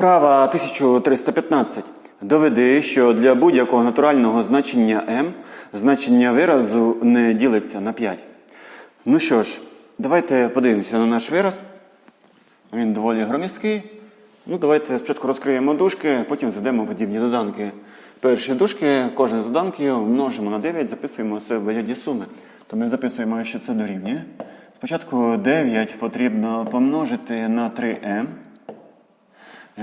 Вправа 1315. Доведи, що для будь-якого натурального значення m значення виразу не ділиться на 5. Ну що ж, давайте подивимося на наш вираз. Він доволі громісткий. Ну, давайте спочатку розкриємо дужки, потім зведемо подібні доданки. Перші дужки, кожен з доданків множимо на 9, записуємо все в вигляді суми. То ми записуємо, що це дорівнює. Спочатку 9 потрібно помножити на 3m.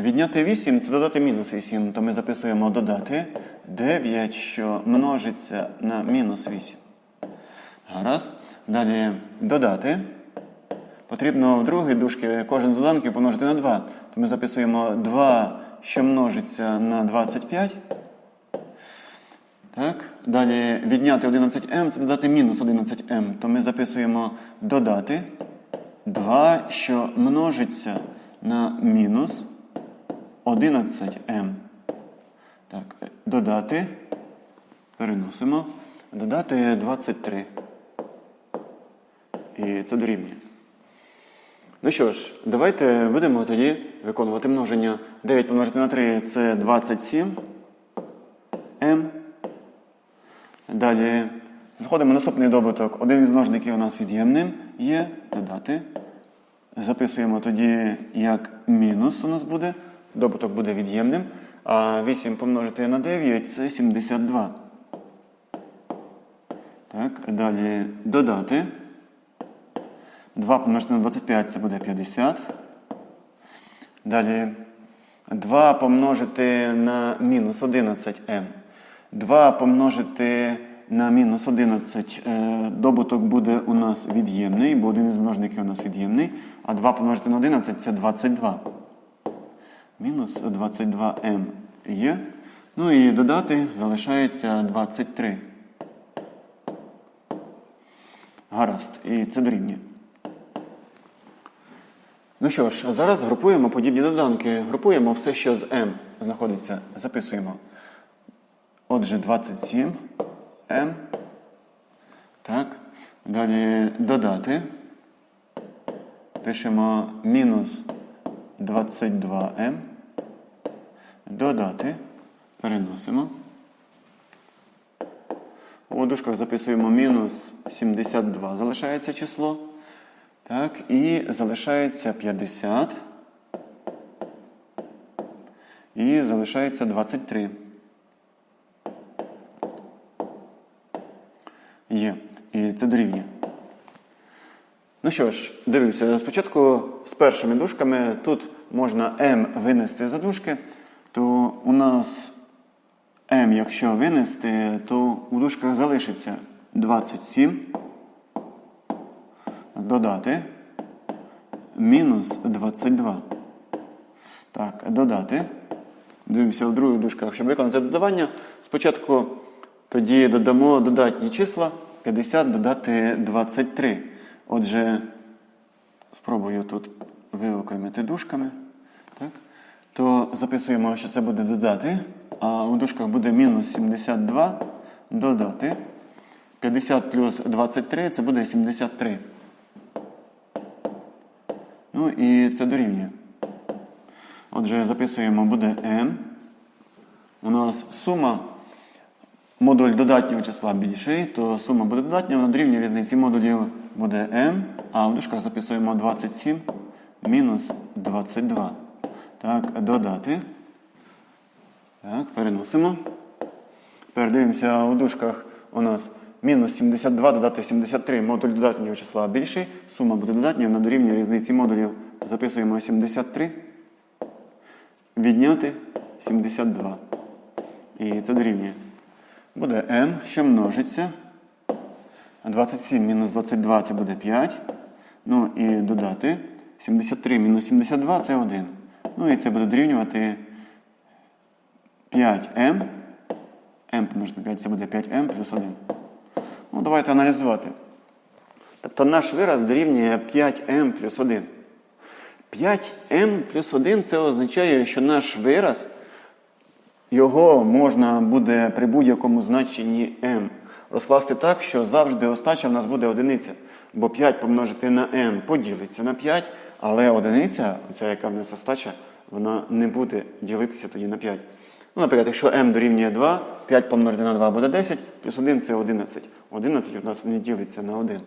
Відняти 8 це додати мінус 8, то ми записуємо додати 9, що множиться на мінус 8. Гаразд. Далі додати. Потрібно в другій дужці кожен з доданків помножити на 2. То ми записуємо 2, що множиться на 25. Так. Далі відняти 11m це додати мінус 11m. То ми записуємо додати 2, що множиться на мінус 11m. Так, додати. Переносимо. Додати 23. І це дорівнює. Ну що ж, давайте будемо тоді виконувати множення. 9 помножити на 3 це 27 m. Далі в наступний добуток. Один із множників у нас від'ємним є додати. Записуємо тоді як мінус у нас буде. Добуток буде від'ємним. А 8 помножити на 9 це 72. Так, далі додати. 2 помножити на 25 це буде 50. Далі 2 помножити на мінус 11m. 2 помножити на мінус 11 е, добуток буде у нас від'ємний, бо один із множників у нас від'ємний. А 2 помножити на 11 це 22. Мінус 22m є. Ну і додати залишається 23. Гаразд. І це дорівнює. Ну що ж, зараз групуємо подібні доданки. Групуємо все, що з m знаходиться. Записуємо. Отже, 27 m. Так. Далі додати. Пишемо мінус 22m. Додати. Переносимо. У дужках записуємо мінус 72. Залишається число. Так, і залишається 50. І залишається 23. Є. І це дорівнює. Ну що ж, дивимося. Спочатку з першими дужками. Тут можна m винести за дужки, то у нас m, якщо винести, то у дужках залишиться 27 додати мінус 22. Так, додати. Дивимося в других дужках, щоб виконати додавання. Спочатку тоді додамо додатні числа 50 додати 23. Отже, спробую тут виокремити дужками. Так. То записуємо, що це буде додати. А у дужках буде мінус 72 додати. 50 плюс 23 це буде 73. Ну і це дорівнює. Отже, записуємо буде m. У нас сума модуль додатнього числа більший, то сума буде додатня, вона дорівнює різниці модулів буде m, а в дужках записуємо 27 мінус 22. Так, додати. Так, переносимо. Тепер дивимося у дужках у нас мінус 72 додати 73. Модуль додатнього числа більший. Сума буде додатня, вона дорівнює різниці модулів. Записуємо 73. Відняти 72. І це дорівнює. Буде m, що множиться. 27 мінус 22 це буде 5. Ну і додати. 73 мінус 72 це 1. Ну і це буде дорівнювати 5m. m помножити на 5 це буде 5m плюс 1. Ну, давайте аналізувати. Тобто наш вираз дорівнює 5m плюс 1. 5m плюс 1 це означає, що наш вираз, його можна буде при будь-якому значенні m розкласти так, що завжди остача в нас буде одиниця. Бо 5 помножити на m поділиться на 5, але одиниця, ця яка в нас остача, вона не буде ділитися тоді на 5. Ну, наприклад, якщо m дорівнює 2, 5 помножити на 2 буде 10, плюс 1 це 11. 11 у нас не ділиться на 1.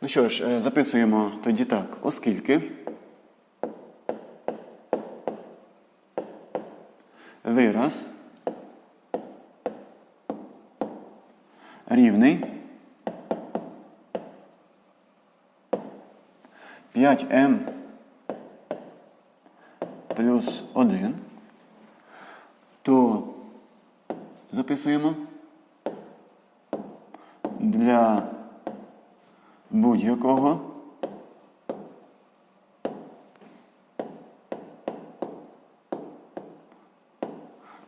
Ну що ж, е, записуємо тоді так, оскільки вираз рівний. 5m плюс 1, то записуємо. Для будь-якого.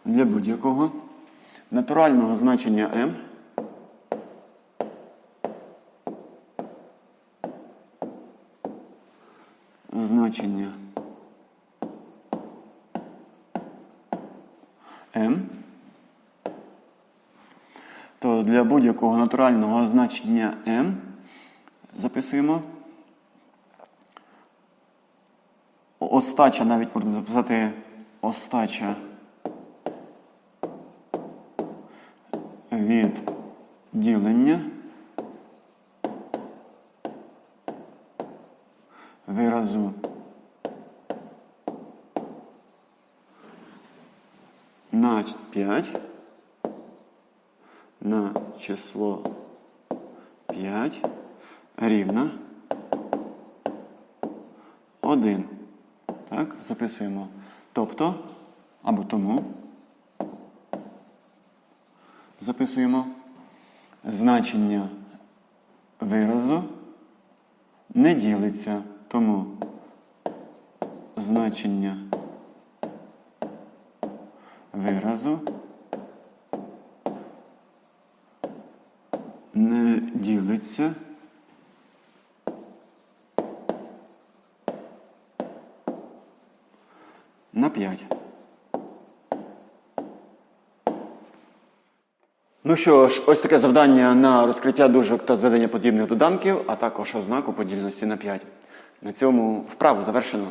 Для будь-якого. Натурального значення m значення m, то для будь-якого натурального значення m записуємо. Остача, навіть можна записати остача від ділення виразу на 5 на число 5 рівна 1. Так, записуємо. Тобто, або тому записуємо значення виразу не ділиться, тому значення виразу не ділиться на 5. Ну що ж, ось таке завдання на розкриття дужок та зведення подібних доданків, а також ознаку подільності на 5. На цьому вправу завершено.